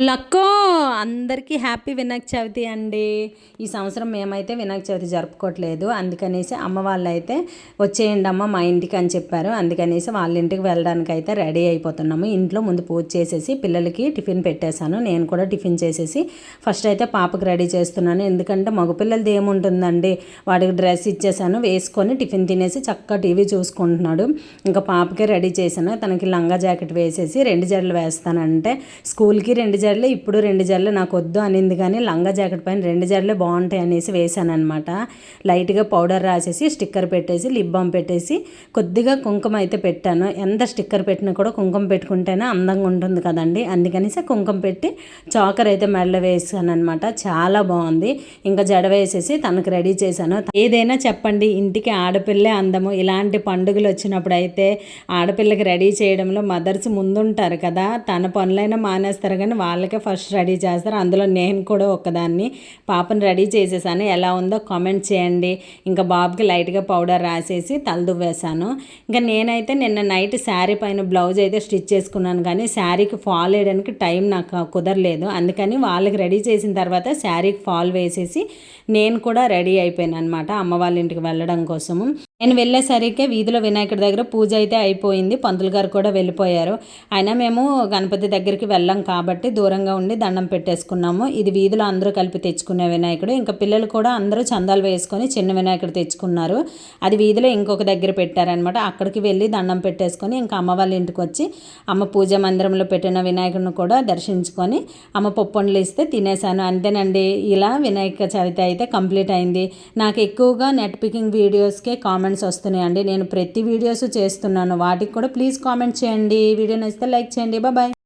లక్కో! అందరికీ హ్యాపీ వినాయక చవితి అండి. ఈ సంవత్సరం మేమైతే వినాయక చవితి జరుపుకోవట్లేదు. అందుకనేసి అమ్మ వాళ్ళు అయితే వచ్చేయండి అమ్మ మా ఇంటికి అని చెప్పారు. అందుకనేసి వాళ్ళ ఇంటికి వెళ్ళడానికి అయితే రెడీ అయిపోతున్నాము. ఇంట్లో ముందు పూజ చేసేసి పిల్లలకి టిఫిన్ పెట్టేశాను. నేను కూడా టిఫిన్ చేసేసి ఫస్ట్ అయితే పాపకు రెడీ చేస్తున్నాను. ఎందుకంటే మగపిల్లలది ఏముంటుందండి? వాడికి డ్రెస్ ఇచ్చేసాను వేసుకొని టిఫిన్ తినేసి చక్కగా టీవీ చూసుకుంటున్నాడు. ఇంకా పాపకే రెడీ చేశాను. తనకి లంగా జాకెట్ వేసేసి రెండు జడలు వేస్తానంటే స్కూల్కి రెండు జడలే ఇప్పుడు రెండు జడలే నాకు వద్దు అనింది కానీ లంగా జాకెట్ పైన రెండు జడలే బాగుంటాయి అనేసి వేసాను అనమాట లైట్గా పౌడర్ రాసేసి స్టిక్కర్ పెట్టేసి లిప్ బామ్ పెట్టేసి కొద్దిగా కుంకుమ అయితే పెట్టాను. ఎంత స్టిక్కర్ పెట్టినా కూడా కుంకుమ పెట్టుకుంటేనే అందంగా ఉంటుంది కదండి. అందుకనేసి కుంకుమ పెట్టి చాకర్ అయితే మెడలో వేసాను అనమాట చాలా బాగుంది. ఇంకా జడ వేసేసి తనకు రెడీ చేశాను. ఏదైనా చెప్పండి ఇంటికి ఆడపిల్లే అందము. ఇలాంటి పండుగలు వచ్చినప్పుడు అయితే ఆడపిల్లకి రెడీ చేయడంలో మదర్స్ ముందుంటారు కదా. తన పనులైనా మానేస్తారు కానీ వాళ్ళకే ఫస్ట్ రెడీ చేస్తారు. అందులో నేను కూడా ఒకదాన్ని పాపను రెడీ చేసేసాను. ఎలా ఉందో కామెంట్ చేయండి. ఇంకా బాబుకి లైట్గా పౌడర్ రాసేసి తలదువ్వేశాను. ఇంకా నేనైతే నిన్న నైట్ శారీ పైన బ్లౌజ్ అయితే స్టిచ్ చేసుకున్నాను. కానీ శారీకి ఫాల్ వేయడానికి టైం నాకు కుదరలేదు. అందుకని వాళ్ళకి రెడీ చేసిన తర్వాత శారీకి ఫాల్ వేసేసి నేను కూడా రెడీ అయిపోయాను అనమాట అమ్మ వాళ్ళ ఇంటికి వెళ్ళడం కోసము. నేను వెళ్ళేసరికి వీధిలో వినాయకుడి దగ్గర పూజ అయితే అయిపోయింది. పంతులు గారు కూడా వెళ్ళిపోయారు. అయినా మేము గణపతి దగ్గరికి వెళ్ళాం కాబట్టి దూరంగా ఉండి దండం పెట్టేసుకున్నాము. ఇది వీధిలో అందరూ కలిపి తెచ్చుకునే వినాయకుడు. ఇంకా పిల్లలు కూడా అందరూ చందాలు వేసుకొని చిన్న వినాయకుడు తెచ్చుకున్నారు. అది వీధిలో ఇంకొక దగ్గర పెట్టారనమాట అక్కడికి వెళ్ళి దండం పెట్టేసుకొని ఇంకా అమ్మ వాళ్ళ ఇంటికి వచ్చి అమ్మ పూజ మందిరంలో పెట్టిన వినాయకుడిని కూడా దర్శించుకొని అమ్మ పప్పొండలు ఇస్తే తినేసాను అంతేనండి. ఇలా వినాయక చవితి అయితే కంప్లీట్ అయింది. నాకు ఎక్కువగా నెట్ పికింగ్ వీడియోస్కే కామెంట్స్ వస్తున్నాయండి. నేను ప్రతి వీడియోస్ చేస్తున్నాను. వాటికి కూడా ప్లీజ్ కామెంట్ చేయండి. వీడియో నచ్చితే లైక్ చేయండి. బాయ్